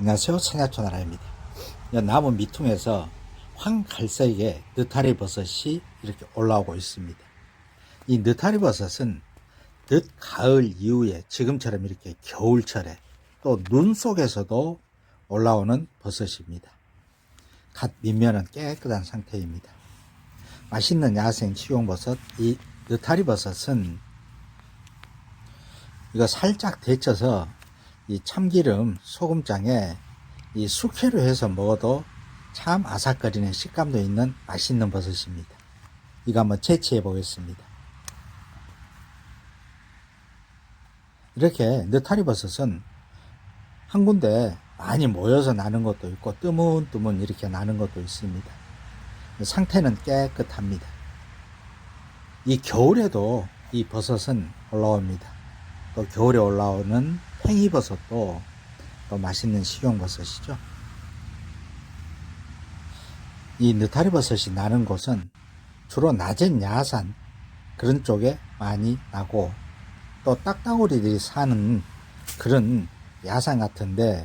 안녕하세요. 천야초나라입니다. 나무 밑둥에서 황갈색의 느타리 버섯이 이렇게 올라오고 있습니다. 이 느타리 버섯은 늦 가을 이후에 지금처럼 이렇게 겨울철에 또 눈 속에서도 올라오는 버섯입니다. 갓 밑면은 깨끗한 상태입니다. 맛있는 야생 식용버섯, 이 느타리 버섯은 이거 살짝 데쳐서 이 참기름 소금장에 이 숙회로 해서 먹어도 참 아삭거리는 식감도 있는 맛있는 버섯입니다. 이거 한번 채취해 보겠습니다. 이렇게 느타리 버섯은 한 군데 많이 모여서 나는 것도 있고 뜨문뜨문 이렇게 나는 것도 있습니다. 상태는 깨끗합니다. 이 겨울에도 이 버섯은 올라옵니다. 또 겨울에 올라오는 팽이버섯도 또 맛있는 식용버섯이죠. 이 느타리 버섯이 나는 곳은 주로 낮은 야산 그런 쪽에 많이 나고 또 딱따구리들이 사는 그런 야산 같은데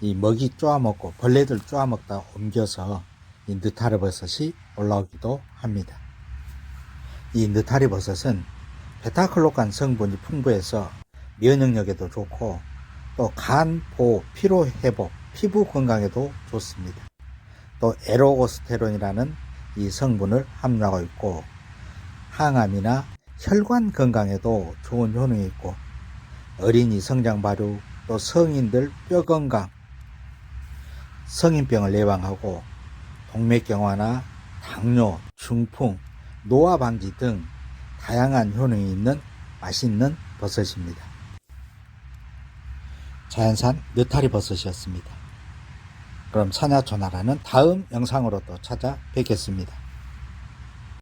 이 먹이 쪼아먹고 벌레들 쪼아먹다 옮겨서 이 느타리 버섯이 올라오기도 합니다. 이 느타리 버섯은 베타클로간 성분이 풍부해서 면역력에도 좋고 또 간, 보, 피로 회복, 피부 건강에도 좋습니다. 또 에로고스테론이라는 이 성분을 함유하고 있고 항암이나 혈관 건강에도 좋은 효능이 있고 어린이 성장 발육 또 성인들 뼈 건강 성인병을 예방하고 동맥경화나 당뇨, 중풍, 노화 방지 등 다양한 효능이 있는 맛있는 버섯입니다. 자연산 느타리 버섯이었습니다. 그럼 산야초나라는 다음 영상으로 또 찾아뵙겠습니다.